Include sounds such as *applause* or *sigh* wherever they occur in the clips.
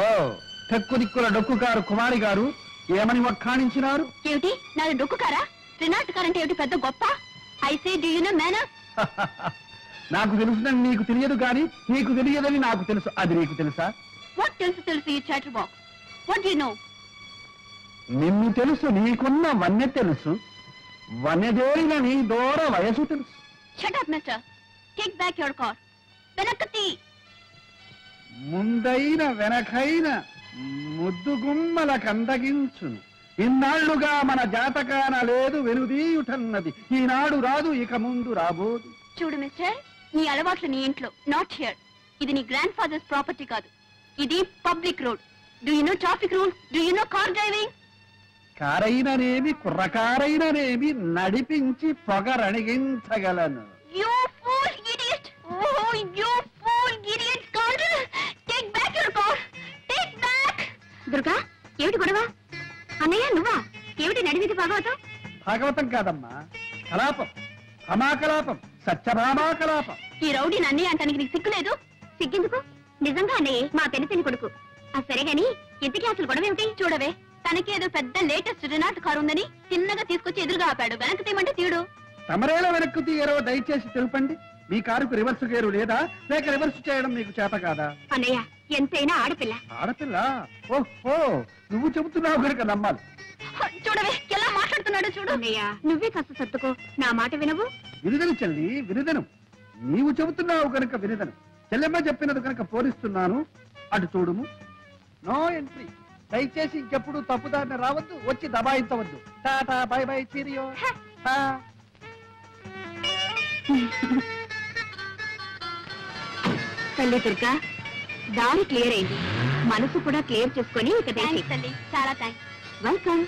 ఓ తెక్కు దిక్కుల కుమారి గారు ఏమని వక్కాణించినారు? ఏమిటి? నాది డొక్కు కారా రినాల్ట్ కార్ అంటే ఏమిటి? పెద్ద గొప్ప? I say do you know manner నాకు తెలుసుదని నీకు తెలియదు కానీ నీకు తెలియదని నాకు తెలుసు. అది నీకు తెలుసా? వాట్ తెలుసు తెలుసు ఈ chatter box what you know నిన్ను తెలుసు నీకున్న వన్నె తెలుసు. వన్నెదేరిన నీ దూర వయసు తెలుసు. Shut up mister take back your car వెనక్కి ముందైన వెనకైన ముద్దు గుమ్మల కందగించును. ఇన్నాళ్ళుగా మన జాతకాన లేదు వెనుదీయుటన్నది. ఈనాడు రాదు ఇక ముందు రాబోదు. చూడు మిస్టర్ నీ అలవాట్లు నీ ఇంట్లో. నాట్ హియర్ ఇది నీ గ్రాండ్ ఫాదర్స్ ప్రాపర్టీ కాదు. ఇది public road do you know traffic rules do you know car driving కారైననేమి కుర్రకారైననేమి నడిపించి పొగరణిగించగలను. You fool idiot scoundrel take back your car take back Durga ఏమిటి గొడవ? అన్నయ్య నువ్వా? ఏమిటి నడివిది భాగవతం? భాగవతం కాదమ్మా కలాపం. అమాకలాపం సత్యభామాకలాపం. ఈ రౌడీ అన్నయ్య అంటానికి నీకు సిగ్గులేదు? సిగ్గెందుకు? నిజంగా అన్నయ్య మా పెనితని కొడుకు. ఆ సరే గాని ఇంతకీ అసలు గొడవ ఏమిటి? చూడవే తనకి ఏదో పెద్ద లేటెస్ట్ రినాల్ట్ కారు ఉందని చిన్నగా తీసుకొచ్చి ఎదురుగా ఆపాడు. వెనక్కి తీయమంటే తీయడు. తమరేల వెనక్కు తీయరో దయచేసి తెలుపండి. మీ కారుకు రివర్స్ గేరు లేదా? లేక రివర్స్ చేయడం మీకు చేత కాదా? అన్నయ్య ఎంతైనా ఆడపిల్ల. ఆడపిల్ల? ఓహో నువ్వు చెబుతున్నావు కనుక నమ్మాలి. చూడవే ఎలా మాట్లాడుతున్నాడో చూడు. అన్నయ్య. నువ్వే కాస్త సర్దుకో. నా మాట వినవు. విరుదను చెల్లి విరుదను నీవు చెబుతున్నావు కనుక విరుదను చెల్లెమ్మ చెప్పినది కనుక పోలిస్తున్నాను. అటు చూడుము. నో ఎంట్రీ దయచేసి ఇంకెప్పుడు తప్పుదారిని రావద్దు వచ్చి దబాయించవద్దు. Tata bye bye cheerio. *laughs* తల్లి దుర్గా. దారి క్లియర్ అయింది. మనసు కూడా క్లియర్ చేసుకొని ఇక తల్లి చాలా థ్యాంక్స్ వెల్కమ్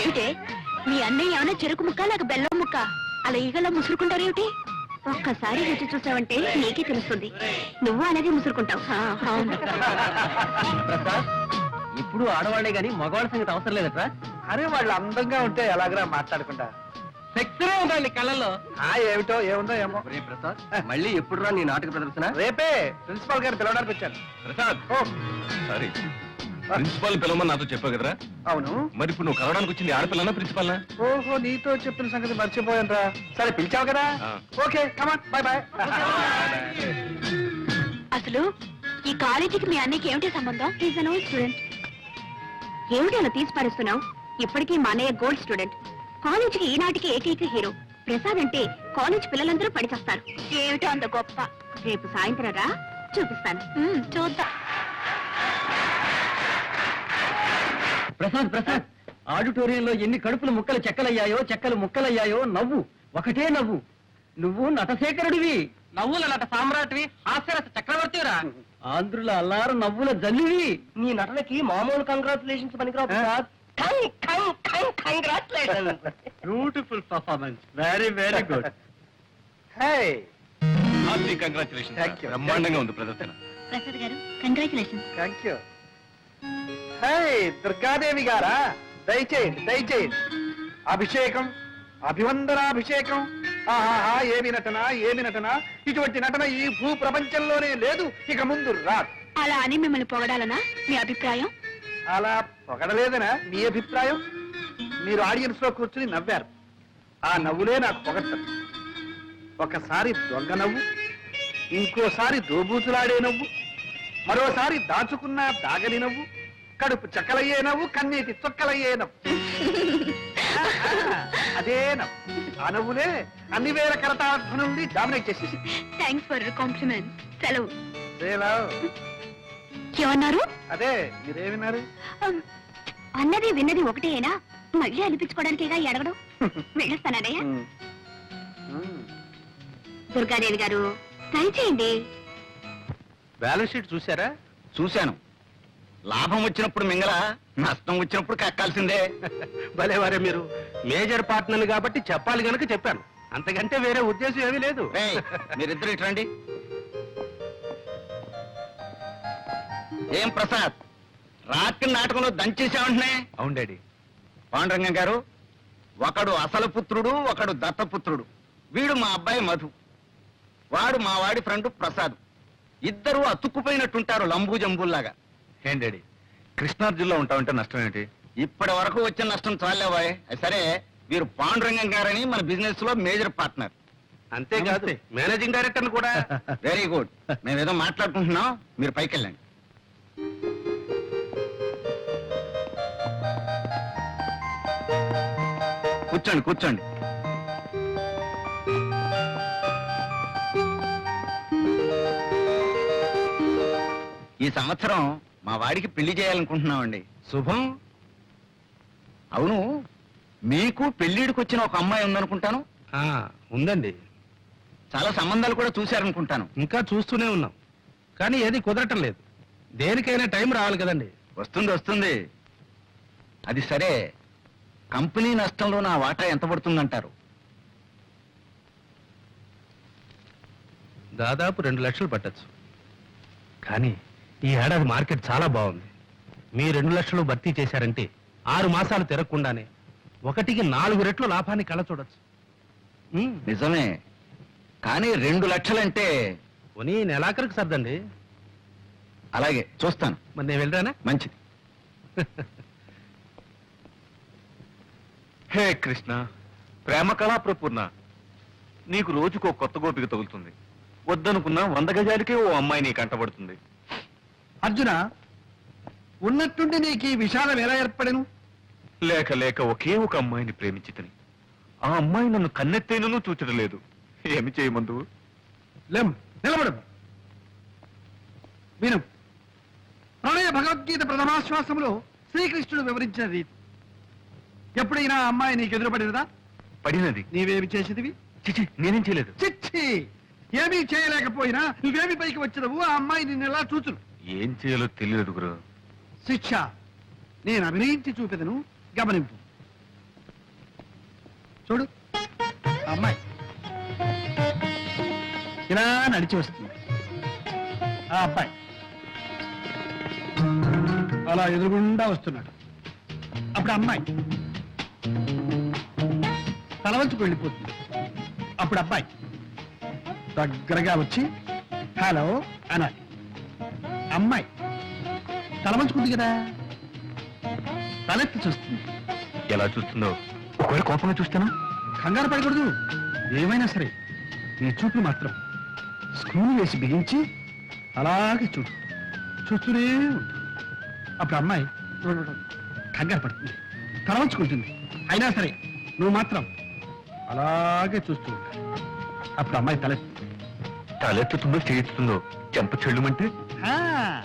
ఏమిటే? మీ అన్నయ్య ఏమైనా చెరుకు ముక్క లేక బెల్లం ముక్క? అలా ఈగలా ముసురుకుంటారేమిటి? ఒక్కసారి రుచి చూసావంటే నీకే తెలుస్తుంది. నువ్వు అలాగే ముసురుకుంటావు. ఇప్పుడు ఆడవాళ్ళే గాని మగవాళ్ళ సంగతి అవసరం లేదట్రా? అరే వాళ్ళు అందంగా ఉంటే ఎలాగరా మాట్లాడుకుంటా సెక్స్ ఉండాలి కళ్ళల్లో. ఆ ఏమిటో ఏముందో ఏమో. ఒరే ప్రసాద్ మళ్ళీ ఎప్పుడు నీ నాటక ప్రదర్శన? రేపే ప్రిన్సిపాల్ గారు పిలవడానికి వచ్చాను. ప్రసాద్. ఓ. సారీ. ప్రిన్సిపాల్ పిలవమని నాతో చెప్పావు కదరా? అవును. మరి ఇప్పుడు నువ్వు కలవడానికి వచ్చింది ఆడపిల్లనా ప్రిన్సిపాల్నా? ఓహో నీతో చెప్పిన సంగతి మర్చిపోయాను రా సరే పిలిచావు కదా? ఆ. ఓకే కమాన్ బాయ్ బాయ్ అసలు ఈ కాలేజీకి మీ అన్నయ్యకి ఏమిటి సంబంధం? ఈజ్ అన్ ఓల్డ్ స్టూడెంట్ ఏమిటి అలా తీసి పారేస్తున్నావు? ఇప్పటికీ మా అన్నయ్య గోల్డ్ స్టూడెంట్ కాలేజీకి ఈనాటికి ఏకైక హీరో ప్రసాద్ అంటే కాలేజ్ పిల్లలందరూ పడిచేస్తారు. ఏమిటో అంత గొప్ప. రేపు సాయంత్రం రా చూపిస్తాను. చూద్దాం. ప్రసాద్ ప్రసాద్. ఆడిటోరియంలో ఎన్ని కడుపులు ముక్కలు చెక్కలయ్యాయో చెక్కలు ముక్కలయ్యాయో నవ్వు. ఒకటే నవ్వు. నువ్వు నటశేఖరుడివి. నవ్వుల నట సామ్రాట్వి. హాస్యరస చక్రవర్తిరా ఆంధ్రుల అల్లారు నవ్వుల జల్లివి. నీ నటనకి మామూలు కంగ్రాచులేషన్స్ పనికిరావు Prasad. Beautiful performance. Very very good. Hey. you. బ్రహ్మాండంగా ఉంది ప్రదర్శన. ప్రసాద్ గారు కంగ్రాచులేషన్ థ్యాంక్ యూ దుర్గాదేవి గారా? దయచేయండి దయచేయండి. అభిషేకం అభివందనాభిషేకం. ఆహాహా ఏమి నటన ఏమి నటన? ఇటువంటి నటన ఈ భూ ప్రపంచంలోనే లేదు ఇక ముందు రాదు. అలా అని మిమ్మల్ని పొగడాలనా? మీ అభిప్రాయం? అలా పొగడలేదనా? మీ అభిప్రాయం? మీరు ఆడియన్స్లో కూర్చుని నవ్వారు. ఆ నవ్వులే నాకు పొగడ్తలు. ఒకసారి దొంగ నవ్వు ఇంకోసారి దోబూతులాడే నవ్వు మరోసారి దాచుకున్న దాగని నవ్వు కడుపు చక్కలయ్యే నవ్వు కన్నీటి చొక్కలయ్యే నవ్వు *laughs* అదే నవ్వు. ఆ నవ్వులే అన్ని వేల కరతార్థ నుండి డామినేట్ చేసేసి. థ్యాంక్స్ ఫర్ కాంప్లిమెంట్ సెలవు. ఏమన్నారు? అదే మీరేమిన్నారు? అన్నది విన్నది ఒకటేనా మళ్ళీ అనిపించుకోవడానికేగా ఈ అడగడం? *laughs* వెళ్ళొస్తానన్నయ్య. దుర్గాదేవి గారు ట్రై చేయండి బ్యాలెన్స్ షీట్ చూసారా చూశాను. లాభం వచ్చినప్పుడు మింగల నష్టం వచ్చినప్పుడు కక్కాల్సిందే. *laughs* భలేవారే మీరు. మేజర్ పార్ట్నర్ కాబట్టి చెప్పాలి గనుక చెప్పాను. అంతకంటే వేరే ఉద్దేశం ఏమీ లేదు. రేయ్, మీరిద్దరు ఇటు రండి. ఏం ప్రసాద్? రాత్రి నాటకంలో దంచేసామంటున్నాయి అవును డాడీ. పాండురంగం గారు ఒకడు అసలు పుత్రుడు ఒకడు దత్తపుత్రుడు. వీడు మా అబ్బాయి మధు. వాడు మా వాడి ఫ్రెండ్ ప్రసాద్. ఇద్దరు అతుక్కుపోయినట్టుంటారు లంబూ జంబుల్లాగా ఏం డాడీ? కృష్ణార్జున్లో ఉంటామంటే నష్టం ఏంటి ఇప్పటి వరకు వచ్చిన నష్టం చాలేవాయ్. సరే వీరు పాండురంగం గారని మన బిజినెస్లో మేజర్ పార్ట్నర్. అంతేకాదు మేనేజింగ్ డైరెక్టర్ కూడా. Very good. మేము ఏదో మాట్లాడుకుంటున్నాం మీరు పైకి వెళ్ళండి కూర్చోండి కూర్చోండి. ఈ సంవత్సరం మా వాడికి పెళ్ళి చేయాలనుకుంటున్నామండి. శుభం. అవును మీకు పెళ్ళిడికి వచ్చిన ఒక అమ్మాయి ఉందనుకుంటాను. ఉందండి. చాలా సంబంధాలు కూడా చూశారనుకుంటాను. ఇంకా చూస్తూనే ఉన్నాం. కానీ ఏది కుదరటం లేదు. దేనికైనా టైం రావాలి కదండి. వస్తుంది వస్తుంది. అది సరే కంపెనీ నష్టంలో నా వాటా ఎంత పడుతుందంటారు? దాదాపు రెండు లక్షలు పట్టచ్చు. కానీ ఈ ఏడాది మార్కెట్ చాలా బాగుంది. మీ రెండు లక్షలు భర్తీ చేశారంటే ఆరు మాసాలు తిరగకుండానే ఒకటికి నాలుగు రెట్లు లాభాన్ని కళ్ళ చూడొచ్చు ఉమ్, నిజమే. కానీ రెండు లక్షలంటే పోనీ నెలాఖరికి సర్దండి. అలాగే చూస్తాను. మరి నేను వెళ్ళరానా మంచిది. *laughs* హే కృష్ణ ప్రేమ కళా ప్రపూర్ణ. నీకు రోజుకో కొత్త గోపిక తగులుతుంది. వద్దనుకున్నా వంద గజాలకే ఓ అమ్మాయి నీకు కంటబడుతుంది అర్జున ఉన్నట్టుండి నీకు ఈ విషాదం ఎలా ఏర్పడను? లేక లేక ఒకే ఒక అమ్మాయిని ప్రేమించితని. ఆ అమ్మాయి నన్ను కన్నెత్తేనూ చూచడం లేదు ఏమి చేయమందు? లేం నిలబడు విను. ప్రణయ భగవద్గీత ప్రథమాశ్వాసంలో శ్రీకృష్ణుడు వివరించిన రీతి. ఎప్పుడైనా ఆ అమ్మాయి నీకు ఎదురుపడినదా? పడినది. నీవేమి చేసేదివి? చిచి నేనేం చేయలేదు. చిచ్చి! ఏమీ చేయలేకపోయినా నువ్వేమి పైకి వచ్చినవు? ఆ అమ్మాయి నిన్ను ఎలా చూచును? ఏం చేయాలో తెలియదు గురు. శిక్ష. నేను అభినయించి చూపెదను గమనింపు. చూడు. అమ్మాయి. ఇలా నడిచి వస్తుంది. ఆ అబ్బాయి. అలా ఎదురుగుండా వస్తున్నాడు. అప్పుడు అమ్మాయి. తలవంచుకు వెళ్ళిపోతుంది. అప్పుడు అబ్బాయి. దగ్గరగా వచ్చి హలో అనాలి. అమ్మాయి. తల వంచుకుంది కదా? తలెత్తి చూస్తుంది. ఎలా చూస్తుందో ఒకవేళ కోపంగా చూస్తానా? కంగారు పడకూడదు. ఏమైనా సరే నీ చూపులు మాత్రం స్క్రూలు వేసి బిగించి అలాగే చూడు. చూస్తూనే అప్పుడు అమ్మాయి కంగారు పడుతుంది. తల వంచుకుంటుంది అయినా సరే నువ్వు మాత్రం అలాగే చూస్తూ ఉండాలి అప్పుడు అమ్మాయి తలెత్తి తలెత్తుతుందో చేయిస్తుందో చెంప చెల్లుమంటే ఆ,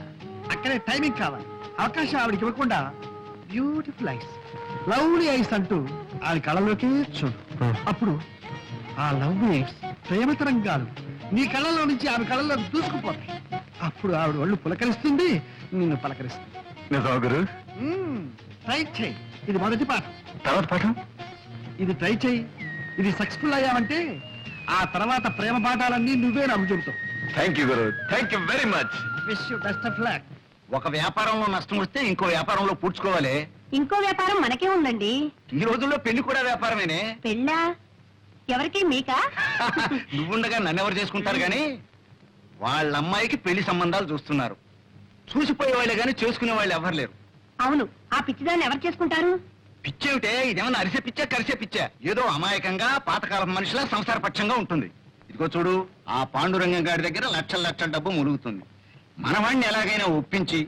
అక్కడే టైమింగ్ కావాలి. అవకాశం ఆవిడకి ఇవ్వకుండా బ్యూటిఫుల్ ఐస్ లవ్లీ ఐస్ అంటూ ఆవిడ కళ్ళలోకి చూడు. అప్పుడు ఆ లవ్ ఐస్ ప్రేమ తరంగాలు నీ కళ్ళలో నుంచి ఆమె కళ్ళలోకి దూసుకుపోతాయి. అప్పుడు ఆవిడ ఒళ్ళు పులకరిస్తుంది నిన్ను పలకరిస్తుంది. నిజమా గురు? మ్మ్, ట్రై చేయి. ఇది మొదటి పాఠం. తర్వాత పాఠం? ఇది ట్రై చేయి. ఇది సక్సెస్ఫుల్ అయ్యావంటే ఆ తర్వాత ప్రేమ పాఠాలన్నీ నువ్వే నాకు చెబుతావు. Thank you Guru. Thank you very much wish you best of luck ఒక వ్యాపారంలో నష్టం వస్తే ఇంకో వ్యాపారంలో పూడ్చుకోవాలి. ఇంకో వ్యాపారం మనకే ఉందండి. ఈ రోజుల్లో పెళ్ళి కూడా వ్యాపారమేనే? పెళ్ళా? ఎవరికి? మీకా? *laughs* నువ్వుండగా నన్నెవరు చేసుకుంటారు గాని? వాళ్ళ అమ్మాయికి పెళ్ళి సంబంధాలు చూస్తున్నారు. చూసిపోయే వాళ్ళే గాని చేసుకునే వాళ్ళు ఎవరు లేరు. అవును ఆ పిచ్చిదాన్ని ఎవరు చేసుకుంటారు? పిచ్చేమిటే? ఇదేమన్నా అరిసే పిచ్చే కరిసే పిచ్చే? ఏదో అమాయకంగా పాతకాలం మనిషిలా సంసార పక్షంగా ఉంటుంది. ఇదిగో చూడు ఆ పాండురంగం గారి దగ్గర లక్షల లక్షల డబ్బు ములుగుతుంది మనవాణ్ణి ఎలాగైనా ఒప్పించి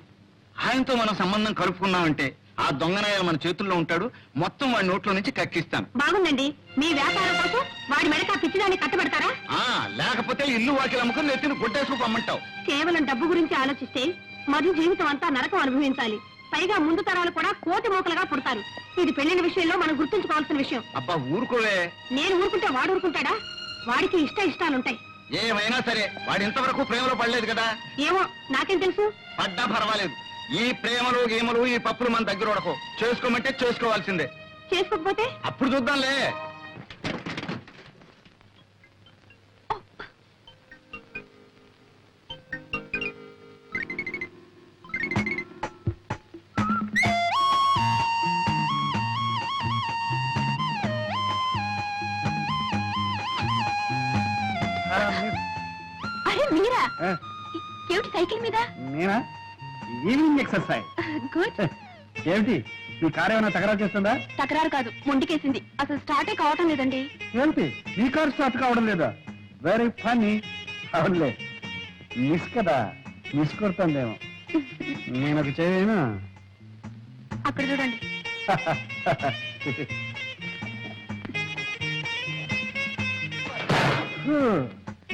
ఆయనతో మనం సంబంధం కలుపుకున్నామంటే ఆ దొంగనాయాలు మన చేతుల్లో ఉంటాడు మొత్తం వాడి నోట్లో నుంచి కక్కిస్తాను. బాగుందండి. మీ వ్యాపారం కోసం వాడి మెడక పిచ్చిదాన్ని కట్టబెడతారా? ఆ లేకపోతే ఇల్లు వాకిలు అమ్ముకుని నెత్తిని గుడ్డేసుకు పమ్మంటావు. కేవలం డబ్బు గురించి ఆలోచిస్తే మధు జీవితం అంతా నరకం అనుభవించాలి. పైగా ముందు తరాలు కూడా కోటి మోకలుగా పుడతారు. ఇది పెళ్ళిన విషయంలో మనం గుర్తుంచుకోవాల్సిన విషయం. అబ్బా ఊరుకోవే. నేను ఊరుకుంటే వాడు ఊరుకుంటాడా? వాడికి ఇష్ట ఇష్టాలుంటాయి. ఏమైనా సరే వాడు ఇంతవరకు ప్రేమలో పడలేదు కదా? ఏమో నాకేం తెలుసు? పడ్డా పర్వాలేదు. ఈ ప్రేమలు గేమలు ఈ పప్పులు మన దగ్గర ఉడకో. చేసుకోమంటే చేసుకోవాల్సిందే. చేసుకోకపోతే? అప్పుడు చూద్దాంలే. ఏమిటి సైకిల్ మీద? నేనా? Evening exercise. గుడ్. ఏమిటి? మీ కార్ ఏమైనా తగరాలు చేస్తుందా? తకరారు కాదు మొండికేసింది. అసలు స్టార్టే కావటం లేదండి. ఏమిటి? మీ కార్ స్టార్ట్ కావడం లేదా? వెరీ ఫనీ అవునులే. మిస్ కదా. మిస్ కొడుతుందేమో నేను ఒక చేయను అక్కడ చూడండి.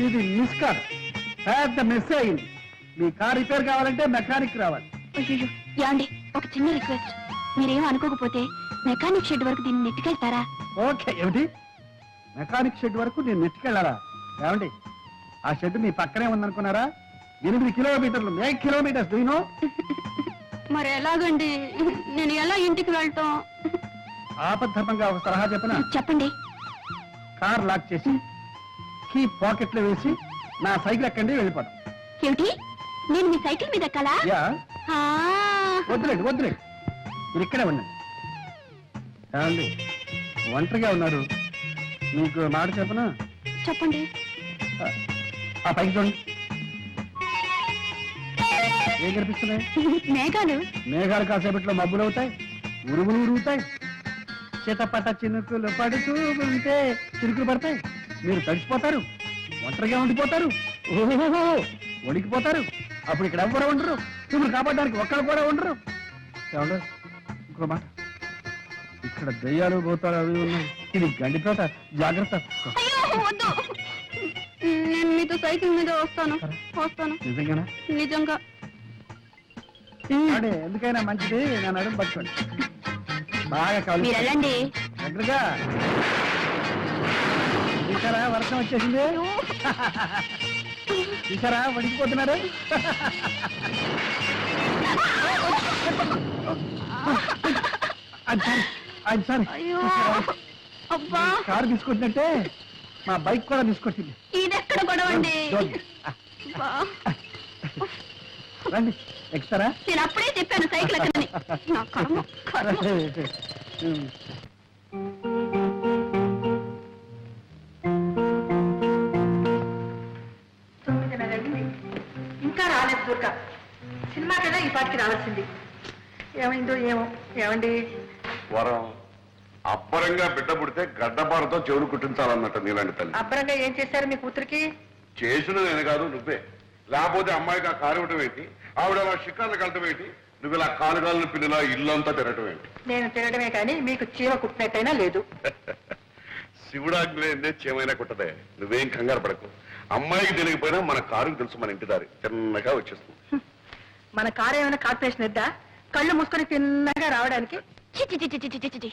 ఇది మిస్ కార్ పెద్ద మిస్ అయింది. మీ కార్ రిపేర్ కావాలంటే మెకానిక్ రావాలి. అయ్యో యాండి ఒక చిన్న రిక్వెస్ట్. మీరేం అనుకోకపోతే మెకానిక్ షెడ్ వరకు దీన్ని నెట్టుకెళ్తారా? ఓకే ఏమిటి? మెకానిక్ షెడ్ వరకు నేను నెట్టుకెళ్ళాలా ఏమండి ఆ షెడ్ మీ పక్కనే ఉందనుకున్నారా? ఎనిమిది కిలోమీటర్లు ఎయిట్ కిలోమీటర్స్ దీనో మరి ఎలాగండి? నేను ఎలా ఇంటికి వెళ్తాం? ఆపద్ధర్మంగా ఒక సలహా చెప్పిన? చెప్పండి. కార్ లాక్ చేసి కీ పాకెట్లో వేసి నా సైకిల్ ఎక్కండి వెళ్ళిపోతాం ఏమిటి? నేను మీ సైకిల్ మీద ఎక్కాలా? యా. ఆ, వద్దులేండి వద్దులేండి. మీరు ఇక్కడే ఉండండి. ఏమండి ఒంటరిగా ఉన్నారు. మీకు మాట చెప్పనా? చెప్పండి. ఆ, ఆ పైకి చూడండి. ఏం కనిపిస్తున్నాయి? మేఘాలు. మేఘాలు కాసేపట్లో మబ్బులు అవుతాయి ఉరుములు ఉరుగుతాయి చితపట చినుకులు పడుతూ ఉంటే చినుకులు పడతాయి. మీరు తడిసిపోతారు ఒంటరిగా ఉండిపోతారు. ఓహో వణికిపోతారు. అప్పుడు ఇక్కడ ఎవ్వరు ఉండరు. మిమ్మల్ని కాపాడడానికి ఒక్కరు కూడా ఉండరు. ఏమండి? ఇంకో మాట. ఇక్కడ దయ్యాలు భూతాలు అవి ఉన్నాయి. ఇది గండితోట జాగ్రత్త. అయ్యో వద్దు. నేను మీతో సైకిల్ మీద వస్తాను. వస్తాను. నిజంగానా? నిజంగా. అడే ఎందుకైనా మంచిది. నేను అడుగు పట్టుకోండి. బాగా మీరు వెళ్ళండి. దగ్గరగా చూసారా? వర్షం వచ్చేసింది. *laughs* చూసారా సారీ అయ్యో. అబ్బా. కారు తీసుకొచ్చినట్టే మా బైక్ కూడా తీసుకొచ్చింది. ఇదెక్కడ గొడవండి? చూడండి. అబ్బా. రండి ఎక్కుతారా నేను అప్పుడే చెప్పాను సైకిల్ ఎక్కనని నా కర్మ కర్మ. దుర్గా. సినిమాకైనా ఈ పాటికి రావాల్సింది. ఏమైందో ఏమో ఏమండి? వరం అబ్బరంగా బిడ్డ పుడితే గడ్డపారతో చెవులు కుట్టించాలన్నట్టు నీలాంటి తల్లి. అబ్బరంగా ఏం చేశారు మీ కూతురికి? చేసిన నేను కాదు నువ్వే. లేకపోతే అమ్మాయికి ఆ కారు ఇవ్వటం ఏంటి? ఆవిడ అలా షికార్లు కలటం ఏంటి? నువ్వు ఇలా కాలుగాలను పిల్లలా ఇల్లంతా తిరగటం ఏంటి? నేను తినడమే కానీ మీకు చీమ కుట్టినట్టయినా లేదు. *laughs* శివుడాగ్నేందే చేమైనా కుట్టదే. నువ్వేం కంగారు పడకు. అమ్మాయికి తెలియకపోయినా మన కారుకి తెలుసు మన ఇంటి దారి. తిన్నగా వచ్చేస్తుంది. మన కారు ఏమైనా కార్పొరేషన్ ఇద్దా? కళ్ళు మూసుకొని తిన్నగా రావడానికి. చిచి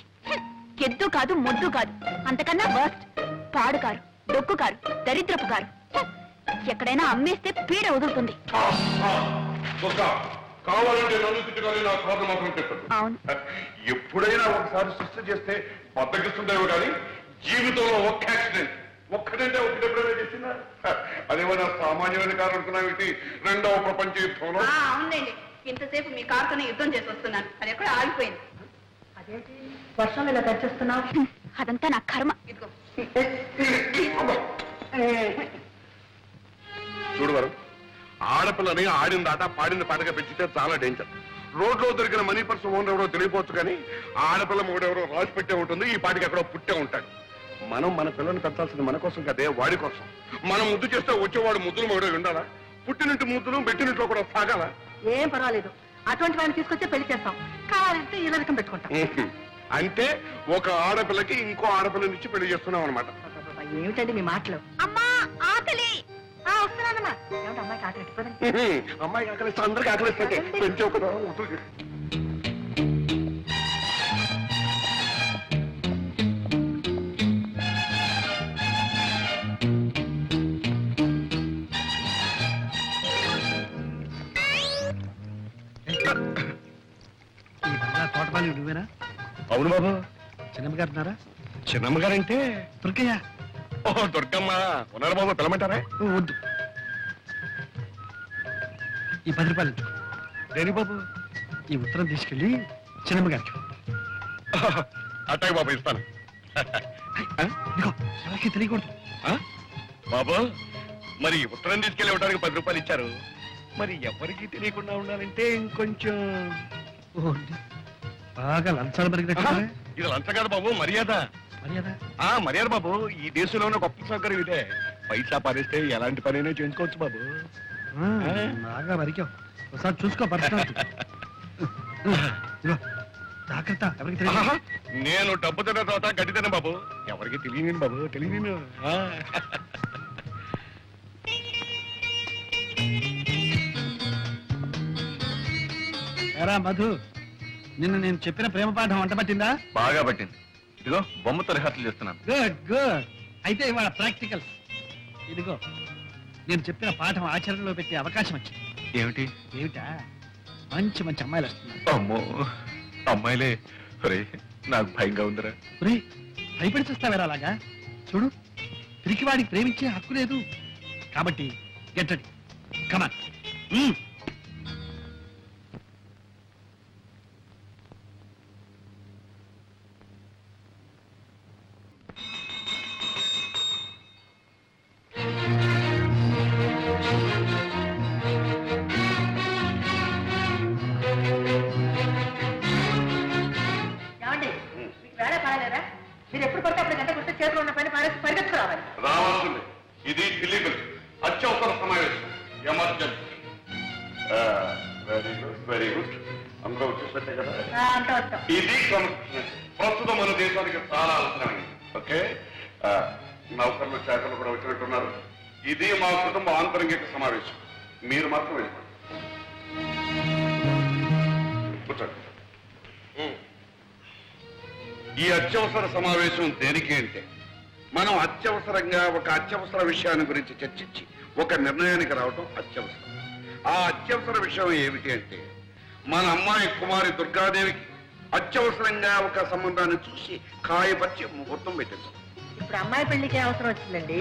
ఎద్దు కాదు మొద్దు కాదు. అంతకన్నా వర్స్ట్ పాడు కారు డొక్కు కారు దరిద్రపు కారు. ఎక్కడైనా అమ్మేస్తే పీడ వదులుతుంది. ఎప్పుడైనా ఒకసారి సృష్టి చేస్తే బద్దకిస్తుండేవి కానీ జీవితంలో ఒక్క యాక్సిడెంట్. ఒక్కటంటే ఒకటి ఎప్పుడైనా చేసిందా అదేమన్నా సామాన్యమైన కారణం అనుకున్నావేంటి రెండవ ప్రపంచ యుద్ధంలో? అవునండి ఇంతసేపు మీ కారుతోనే యుద్ధం చేసి వస్తున్నాను. అది ఎక్కడ ఆగిపోయింది. అదేంటి? వర్షం ఇలా తెచ్చేస్తున్నావు అదంతా నా కర్మ. ఇదిగో. చూడు వరం ఆడపిల్లని ఆడిన దాట పాడిన పాటగా పెంచితే చాలా డేంజర్ రోడ్లో దొరికిన మనీ పర్స్ ఓనర్ ఎవరో తెలియపోవచ్చు కానీ ఆడపిల్ల మొగుడెవరో రాసి పెట్టే ఉంటుంది ఈ పాటికి ఎక్కడో పుట్టే ఉంటాడు. మనం మన పిల్లని పెట్టాల్సింది మన కోసం కదే వాడి కోసం. మనం ముద్దు చేస్తే వచ్చేవాడు ముద్దులు మొగుడు ఉండాలా? పుట్టినట్టు ముద్దులు పెట్టినట్లో కూడా సాగాల? ఏం పర్వాలేదు. అటువంటి వాడిని తీసుకొచ్చి పెళ్ళి చేస్తాం. కావాలంటే ఈ రకం పెట్టుకుంటాం. అంటే ఒక ఆడపిల్లకి ఇంకో ఆడపిల్లనిచ్చి పెళ్ళి చేస్తున్నాం అనమాట ఏమిటండి మీ మాటలు? అమ్మా ఆకలి! ఆ, వస్తున్నానమ్మా. ఏమిటి అమ్మాయికి ఆకలి ఎట్టుకోదండి అమ్మాయి ఆకలిస్తే అందరికి ఆకలిస్తే పెంచే కదా ఈ బంగారు తోటమాలి నువ్వేనా? అవును బాబు. చిన్నమ్మ గారు ఉన్నారా? చిన్నమ్మ గారంటే? దుర్గయ్య. ఓ దుర్గమ్మ. ఉన్నారు బాబు పిలమంటారా ఓ, వద్దు. ఈ పది రూపాయలు. దేని బాబు? ఈ ఉత్తరం తీసుకెళ్ళి చిన్నమ్మ గారికి అట్టాయి బాబు ఇస్తాను. ఆ, ఇదిగో ఎవరికి తెలియకూడదు. ఆ? బాబు మరి ఉత్తరం తీసుకెళ్ళి ఇవ్వడానికి పది రూపాయలు ఇచ్చారు. మరి ఎవరికి తెలియకుండా ఉండాలంటే ఇంకొంచెం. బాగా లంచాలు మరిగినట్టు ఇది లంచ కాదు బాబు మర్యాద. మర్యాద? ఆ మర్యాద బాబు ఈ దేశంలో ఉన్న గొప్ప సౌకర్యం ఇదే. పైసా పారేస్తే ఎలాంటి పనైనా చేసుకోవచ్చు బాబు. బాగా మరికావు ఒకసారి చూసుకో జాగ్రత్త ఎవరికి నేను డబ్బు తిన్న తర్వాత గడ్డి తిన్న బాబు. ఎవరికి తెలియని బాబు తెలియని ఎరా మధు నిన్న నేను చెప్పిన ప్రేమ పాఠం వంట పట్టిందా? బాగా పట్టింది. ఇదిగో బొమ్మతో రిహార్సల్ చేస్తున్నాను. Good good. అయితే ఇవాళ ప్రాక్టికల్ ఇదిగో నేను చెప్పిన పాఠం ఆచరణలో పెట్టే అవకాశం వచ్చింది. ఏమిటి? ఏమిటా? మంచి మంచి అమ్మాయిలు వస్తున్నారు. అమ్మో అమ్మాయిలే. ఒరే నాకు భయంగా ఉందిరా. ఒరేయ్ భయపడి చూస్తావేరా అలాగా? చూడు తిరిగి వాడికి ప్రేమించే హక్కు లేదు. కాబట్టి గెట్టడి కమాన్ మీరు ఎప్పుడు పడితే అప్పుడు గంట కొడితే చేతిలో ఉన్న పని పారేసి పరిగెత్తుకు రావాలి. రావాల్సింది. ఇది ఇల్లీగల్ అత్యవసర సమావేశం. Emergency. Very good very good అందరూ వచ్చేసట్టే కదా? ఆ, అంతా వస్తాం ఇది క్రమశిక్షణ ప్రస్తుతం మన దేశానికి చాలా అవసరమైంది. ఓకే? నౌకర్లు శాఖలు కూడా వచ్చినట్టున్నారు. ఇది మా కుటుంబ ఆంతరంగిక సమావేశం. మీరు మాత్రం వెళ్ళిపోండి. కూర్చోండి. ఈ అత్యవసర సమావేశం దేనికి అంటే మనం అత్యవసరంగా ఒక అత్యవసర విషయాన్ని గురించి చర్చించి ఒక నిర్ణయానికి రావడం అత్యవసరం. ఆ అత్యవసర విషయం ఏమిటి అంటే మన అమ్మాయి కుమారి దుర్గాదేవికి అత్యవసరంగా ఒక సంబంధాన్ని చూసి కాయపరిచి ముహూర్తం పెట్టించాం ఇప్పుడు అమ్మాయి పెళ్ళికి అవసరం వచ్చిందండి.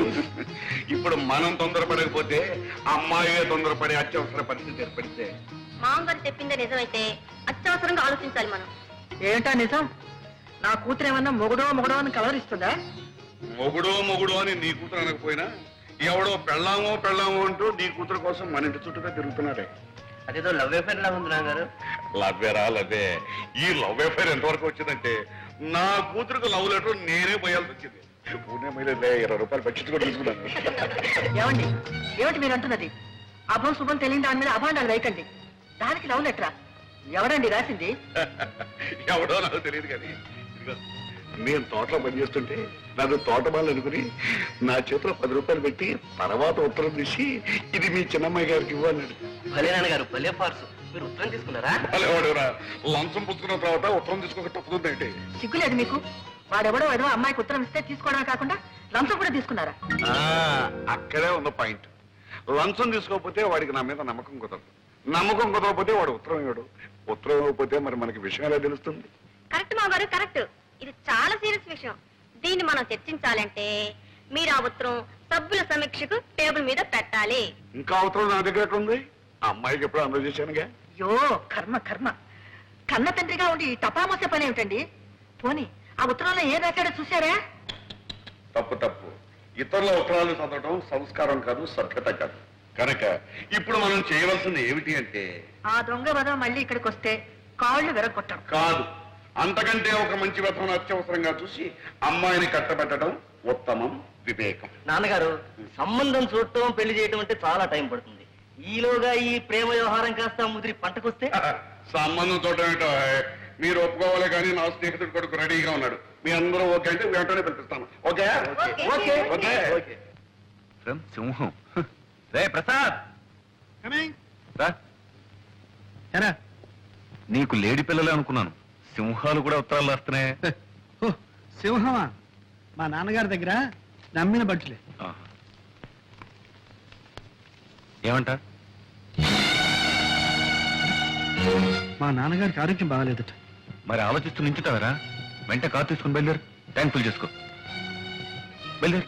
*laughs* ఇప్పుడు మనం తొందరపడకపోతే అమ్మాయే తొందరపడే అత్యవసర పరిస్థితి ఏర్పడితే? మామగారు చెప్పిందే నిజమైతే అత్యవసరంగా ఆలోచించాలి మనం. ఏంటా నిజం? నా కూతురు ఏమన్నా మొగుడో మొగుడో అని కలవరిస్తుందా మొగుడో మొగుడో అని నీ కూతురు అనకపోయినా ఎవడో పెళ్ళామో పెళ్ళామో అంటూ నీ కూతురు కోసం మన ఇంటి చుట్టూగా తిరుగుతున్నారే అదేదో లవ్ అఫేర్ లా ఉంది నాన్నగారు. లవ్వేరా లవ్వే. ఈ లవ్ అఫైర్ ఎంతవరకు వచ్చిందంటే నా కూతురుకు లవ్ లెటర్ నేనే పోయాల్సి వచ్చింది. పూణే మైలేదే ఇరవై రూపాయలు బడ్జెట్ కూడా తీసుకున్నాను. ఏమండి ఏమిటి మీరు అంటున్నది? అభం శుభం తెలియని దాని మీద అభాండాలు వేయకండి. దానికి లవ్ లెటరా? ఎవడండి రాసింది? ఎవడో నాకు తెలియదు కానీ నేను తోటలో పనిచేస్తుంటే నన్ను తోటమాలు అనుకుని నా చేతిలో పది రూపాయలు పెట్టి తర్వాత ఉత్తరం తీసి ఇది మీ చిన్నమ్మాయి గారికి ఇవ్వన్నాడు భలే నాన్నగారు భలే ఫార్స్. మీరు ఉత్తరం తీసుకున్నారా? లంచం పుచ్చుకున్న తర్వాత ఉత్తరం తీసుకోక తప్పుతుందంటే సిగ్గులేదు మీకు? వాడెవడో ఏదో అమ్మాయికి ఉత్తరం ఇస్తే తీసుకోవడమే కాకుండా లంచం కూడా తీసుకున్నారా? ఆ, అక్కడే ఉన్న పాయింట్. లంచం తీసుకోకపోతే వాడికి నా మీద నమ్మకం కుదరదు. నమ్మకం కుదరకపోతే వాడు ఉత్తరం ఇవ్వడు. ఉత్తరం ఇవ్వకపోతే మరి మనకి విషయం ఎలా తెలుస్తుంది? కరెక్ట్ మామగారు కరెక్ట్. ఇది చాలా సీరియస్ విషయం. దీన్ని మనం చర్చించాలంటే మీరు ఆ ఉత్తరం సభ్యుల సమీక్షకు టేబుల్ మీద పెట్టాలి. ఇంకా ఉత్తరం నా దగ్గర ఉంది అమ్మాయికి ఎప్పుడు అందజేశానుగా అయ్యో కర్మ కర్మ. కన్న తండ్రిగా ఉండి ఈ టపామోసే పని ఏమిటండి? పోనీ ఆ ఉత్తరంలో ఏ రాశాడో చూసారా తప్పు తప్పు. ఇతరుల ఉత్తరాలు చదవడం సంస్కారం కాదు సభ్యత కాదు. కనుక ఇప్పుడు మనం చేయవలసింది ఏమిటి అంటే ఆ దొంగ వదం మళ్ళీ ఇక్కడికి వస్తే కాళ్ళు విరగొట్టడం కాదు. అంతకంటే ఒక మంచి వ్యర్థం అత్యవసరంగా చూసి అమ్మాయిని కట్టబెట్టడం ఉత్తమం వివేకం. నాన్నగారు సంబంధం చూడటం పెళ్ళి చేయటం అంటే చాలా టైం పడుతుంది. ఈలోగా ఈ ప్రేమ వ్యవహారం కాస్త ముదిరి పంటకొస్తే? *laughs* సంబంధం చూడటం మీరు ఒప్పుకోవాలి కానీ నా స్నేహితుడు కొడుకు రెడీగా ఉన్నాడు. మీ అందరూ ఓకే అంటే వెంటనే పిలిపిస్తాను. ఓకే? ఓకే. ఓకే. ఫ్రమ్ సింహం. రే ప్రసాద్. నీకు లేడి పిల్లలే అనుకున్నాను. సింహాలు కూడా ఉత్తరాలు రాస్తున్నాయి. ఓ, సింహమా? మా నాన్నగారి దగ్గర నమ్మిన బట్టులే ఆహా. ఏమంట? మా నాన్నగారికి ఆరోగ్యం బాగాలేదట. మరి ఆలోచిస్తూ నించుతావరా? వెంట కారు తీసుకుని బయలుదేరు. ట్యాంక్ ఫుల్ చేసుకో. బయలుదేరు.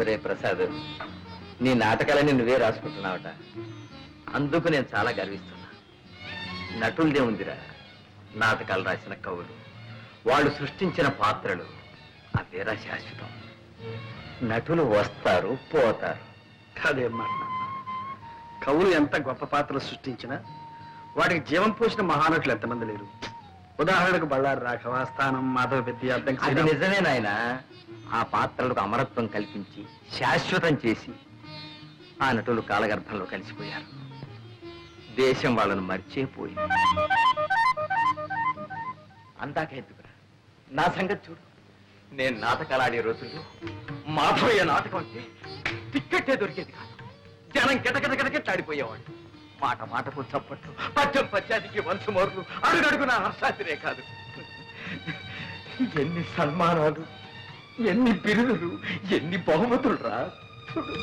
ఒరే ప్రసాద్ నీ నాటకాలని నువ్వే రాసుకుంటున్నావట. అందుకు నేను చాలా గర్విస్తున్నా. నటులదే ఉందిరా నాటకాలు రాసిన కవులు. వాళ్ళు సృష్టించిన పాత్రలు అవేరా శాశ్వతం. నటులు వస్తారు పోతారు. కాదేం మాట. కవులు ఎంత గొప్ప పాత్రలు సృష్టించినా వాటికి జీవం పోసిన మహానటులు ఎంతమంది లేరు. ఉదాహరణకు బళ్ళారి రాఘవ స్థానం మాధవ పెద్ద అది నిజమే నాయన. ఆ పాత్రలకు అమరత్వం కల్పించి శాశ్వతం చేసి ఆ నటులు కాలగర్భంలో కలిసిపోయారు. దేశం వాళ్ళను మర్చిపోయింది. అందాక నా సంగతి చూడు. నేను నాటకాలాడే రోజుల్లో మాధవయ్య నాటకం అంటే టిక్కెట్టే దొరికేది కాదు. జనం గిటగిటగిటగిట్లాడిపోయేవాడు మాట మాటకు చప్పట్లు పద్యం పద్యానికి వంశమోర్లు అడుగడుగున హర్షాతిరే కాదు. ఎన్ని సన్మానాలు ఎన్ని బిరుదులు ఎన్ని బహుమతులు రా చూడు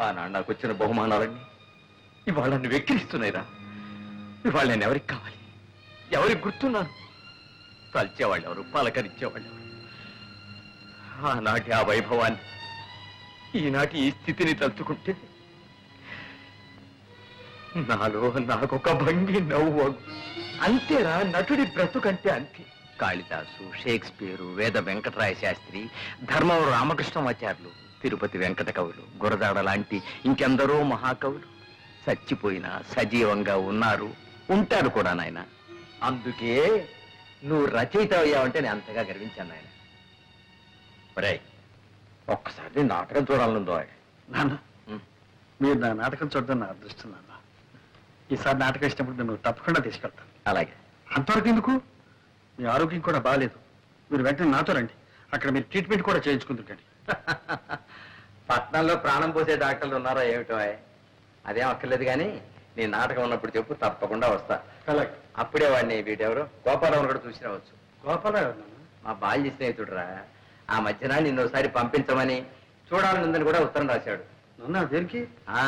ఆనాడు నాకు వచ్చిన బహుమానాలన్నీ ఇవాళ నన్ను వెక్కిరిస్తున్నాయిరా. ఇవాళ నేను ఎవరికి కావాలి? ఎవరికి గుర్తున్నాను? తలిచేవాళ్ళు ఎవరు? పలకరించేవాళ్ళు ఎవరు? ఆనాటి ఆ వైభవాన్ని ఈనాటి ఈ స్థితిని తలుచుకుంటే నాలో నాకొక భంగి నవ్వు అంతేరా నటుడి బ్రతుకంటే అంతే. కాళిదాసు షేక్స్పియరు వేద వెంకటరాయ శాస్త్రి ధర్మవరం రామకృష్ణమాచార్యులు తిరుపతి వెంకట కవులు గురదాడ లాంటి ఇంకెందరో మహాకవులు. చచ్చిపోయినా సజీవంగా ఉన్నారు. ఉంటారు కూడా నాయన. అందుకే నువ్వు రచయిత అయ్యావంటే నేను అంతగా గర్వించాను నాయన. ఒరేయ్ ఒక్కసారి నీ నాటకం చూడాలనుందో నాన్న ఉమ్. మీరు నా నాటకం చూడడం నా అదృష్టం నాన్న. ఈసారి నాటకం ఇచ్చినప్పుడు నేను తప్పకుండా తీసుకెళ్తాను. అలాగే. అంతవరకు ఎందుకు? మీ ఆరోగ్యం కూడా బాగాలేదు మీరు వెంటనే నాతో రండి. అక్కడ మీరు ట్రీట్మెంట్ కూడా చేయించుకుంటుంటండి *laughs* పట్నంలో ప్రాణం పోసే డాక్టర్లు ఉన్నారా ఏమిటో? అదేం అక్కర్లేదు కానీ నీ నాటకం ఉన్నప్పుడు చెప్పు తప్పకుండా వస్తా. అలాగే అప్పుడే వాడిని వీటెవరు గోపాలరావు కూడా చూసి రావచ్చు గోపాలరావు మా బాల్య స్నేహితుడురా. ఆ మధ్యన నిన్ను ఒకసారి పంపించమని చూడాలనుందని కూడా ఉత్తరం రాశాడు. నాన్న దేనికి? ఆ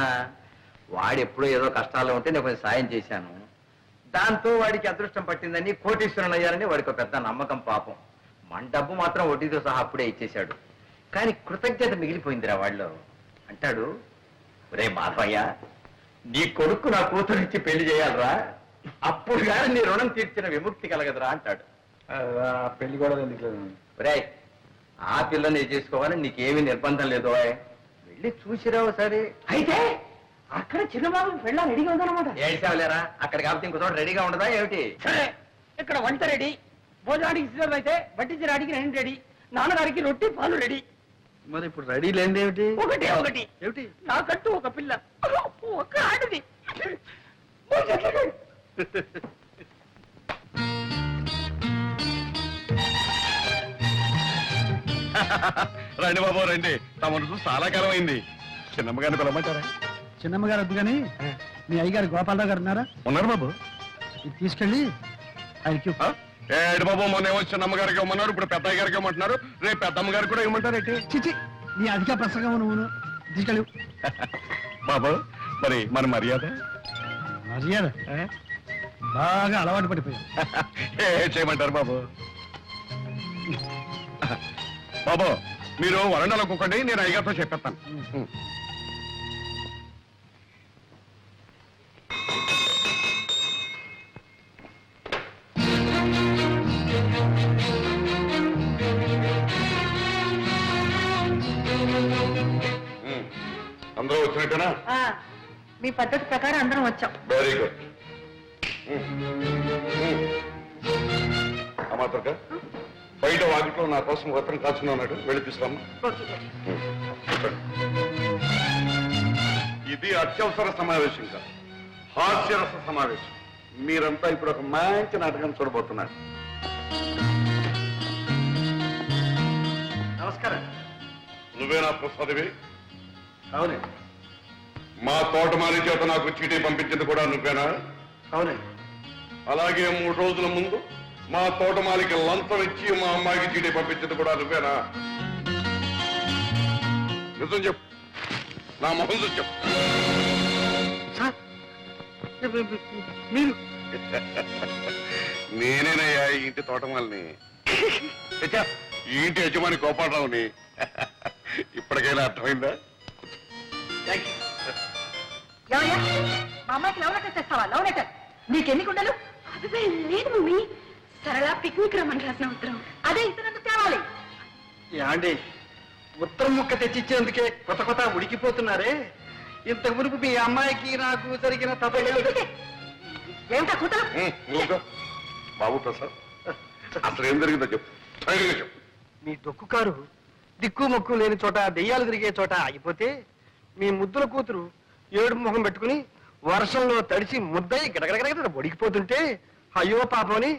వాడు ఎప్పుడో ఏదో కష్టాల్లో ఉంటే నేను కొంచెం సాయం చేశాను. దాంతో వాడికి అదృష్టం పట్టిందని కోటీశ్వరుని అయ్యారని వాడికి ఒక పెద్ద నమ్మకం పాపం. మన డబ్బు మాత్రం వడ్డీతో సహా అప్పుడే ఇచ్చేశాడు. కానీ కృతజ్ఞత మిగిలిపోయిందిరా వాళ్ళు అంటాడు రే మాధవయ్య నీ కొడుకు నా కూతురు ఇచ్చి పెళ్ళి చేయాలరా. అప్పుడు కానీ నీ రుణం తీర్చిన విముక్తి కలగదురా అంటాడు. పెళ్ళి కూడా ఎందుకు రే ఆ పిల్లని చేసుకోవాలని నీకేమీ నిర్బంధం లేదు. వెళ్ళి చూసిరావు సరే అయితే అక్కడ చిన్నబాబు పెళ్ళ రెడీగా ఉందన్నమాట. ఏడ్చావులేరా? అక్కడ కాబట్టి ఇంకో చోట రెడీగా ఉండదా ఏమిటి? సరే ఇక్కడ వంట రెడీ భోజనానికి సిద్ధం అయితే వడ్డించడానికి రెండు రెడీ నాన్నగారికి రొట్టి పాలు రెడీ మరి ఇప్పుడు రెడీ లేనిది ఏమిటి? ఒకటే ఒకటి. ఏమిటి? నాకంటూ ఒక పిల్ల ఒక ఆడది. *laughs* రండి బాబు రండి. తమను చూసి చాలా కాలం అయింది చిన్నమ్మగారిని పిలవమంటారా? చిన్నమ్మ గారు వద్దు కానీ మీ అయ్యగారు గోపాలరావు గారు ఉన్నారా? ఉన్నారు బాబు. ఇది తీసుకెళ్ళి ఆయనకి? ఏడు బాబు మొన్న ఏమో చిన్నమ్మగారికి ఇవ్వమన్నారు ఇప్పుడు పెద్దయ్య గారికి ఇవ్వమంటున్నారు. రేపు పెద్దమ్మ గారికి కూడా ఇవ్వమంటారు ఏంటి చిచి నీ అధిక ప్రసంగం నువ్వును తీసుకెళ్ళి. బాబు మరి మన మర్యాద? మర్యాద? బాగా అలవాటు పడిపోయావు ఏ చేయమంటారు బాబు? బాబు మీరు వరండాలో కూకండి నేను అయ్యగారితో చెప్పేస్తాను. ఆ, మీ పద్ధతి ప్రకారం అందరం వచ్చాం. వెరీ గుడ్ అమాత్రక బయట వాకిట్లో నా కోసం వస్త్రం కాచుకుని ఉన్నాడు. వెళ్ళి తీసుకురమ్మా. చెప్పండి. ఇది అత్యవసర సమావేశం కాదు. హాస్యరస సమావేశం. మీరంతా ఇప్పుడు ఒక మంచి నాటకం చూడబోతున్నారు. నమస్కారం. నువ్వేనా ప్రసాదివి? అవునండి. మా తోటమాలి చేత నాకు చీటీ పంపించింది కూడా నువ్వేనా? అవునండి. అలాగే మూడు రోజుల ముందు మా తోటమాలికి లంచం ఇచ్చి మా అమ్మాయికి చీటీ పంపించింది కూడా నువ్వేనా? నిజం చెప్పు. నా మొహం చూసి చెప్పు. సార్ మీరు? *laughs* నేనేనయ్యా ఈ ఇంటి తోటమాలిని. ఈ ఇంటి యజమాని గోపాలరావుని. *laughs* ఇప్పటికైనా అర్థమైందా? మా అమ్మాయికి లవ్ లెటర్ తెస్తావా? Love letter. నీకెన్ని కుండలు? అదే లేదు మమ్మీ. సరళ పిక్నిక్ రమ్మని రాసిన ఉత్తరం. అదే ఇతరులకు తేవాలి. యాండి ఉత్తరం ముక్క తెచ్చిచ్చేందుకే కొత్త కొత్త ఉడికిపోతున్నారే? ఇంత మునుపు మీ అమ్మాయికి నాకు జరిగిన తప్ప ఏమిటా కూతురు ఉం, ఊరుకో. బాబు ప్రసాద్ అసలు ఏం జరిగిందో చెప్పు. ధైర్యంగా చెప్పు. మీ డొక్కు కారు దిక్కు మొక్కు లేని చోట దెయ్యాలు తిరిగే చోట ఆగిపోతే మీ ముద్దుల కూతురు ఏడు మొహం పెట్టుకుని వర్షంలో తడిసి ముద్దయి గడగడగడ ఒడికిపోతుంటే అయ్యో పాపమని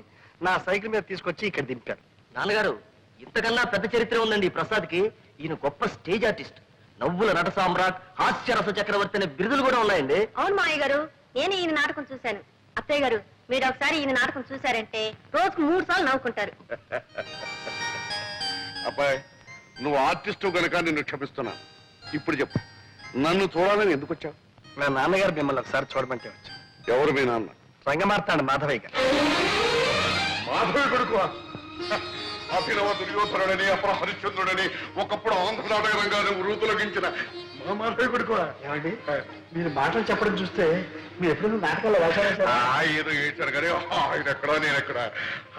నా సైకిల్ మీద తీసుకొచ్చి ఇక్కడ దింపారు. నాన్నగారు ఇంతకన్నా పెద్ద చరిత్ర ఉందండి ఈ ప్రసాద్కి. ఈయన గొప్ప స్టేజ్ ఆర్టిస్ట్. నవ్వుల నట సామ్రాట్ హాస్యరస చక్రవర్తి అనే బిరుదులు కూడా ఉన్నాయండి. అవును మామయ్య గారు నేను ఈయన నాటకం చూశాను. అత్తయ్య గారు మీరు ఒకసారి ఈయన నాటకం చూశారంటే రోజుకు మూడు సార్లు నవ్వుకుంటారు. *laughs* అబ్బాయి నువ్వు ఆర్టిస్టు గనుక నిన్ను క్షమిస్తున్నాను. ఇప్పుడు చెప్పు నన్ను చూడాలని ఎందుకు వచ్చావు? నా నాన్నగారు మిమ్మల్ని ఒకసారి చూడమంటే వచ్చా. ఎవరు మీ నాన్న? రంగమార్తాండ మాధవయ్య గారు. మాధవి కొడుకు? అభినవ దుర్యోధనుడని అపర హరిశ్చంద్రుడని ఒకప్పుడు ఆంధ్ర నాటక రంగాన్ని వృతులగించిన మా మాధవి కొడుకు? ఏమండి? మీరు మాటలు చెప్పడం చూస్తే మీరు ఎప్పుడైనా నాటకాల్లో వేశారా? ఆయన ఏడ్చాడు కానీ ఆయన ఎక్కడా నేను ఎక్కడ?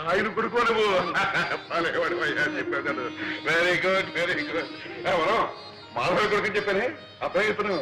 ఆయన కొడుకు నువ్వు? భలేవాడు అయ్యా చెప్పావు కదా. వెరీ గుడ్ వెరీ గుడ్ ఎవరు? మాధవి కొడుకు చెప్పానే? అబ్బాయి ఇతను.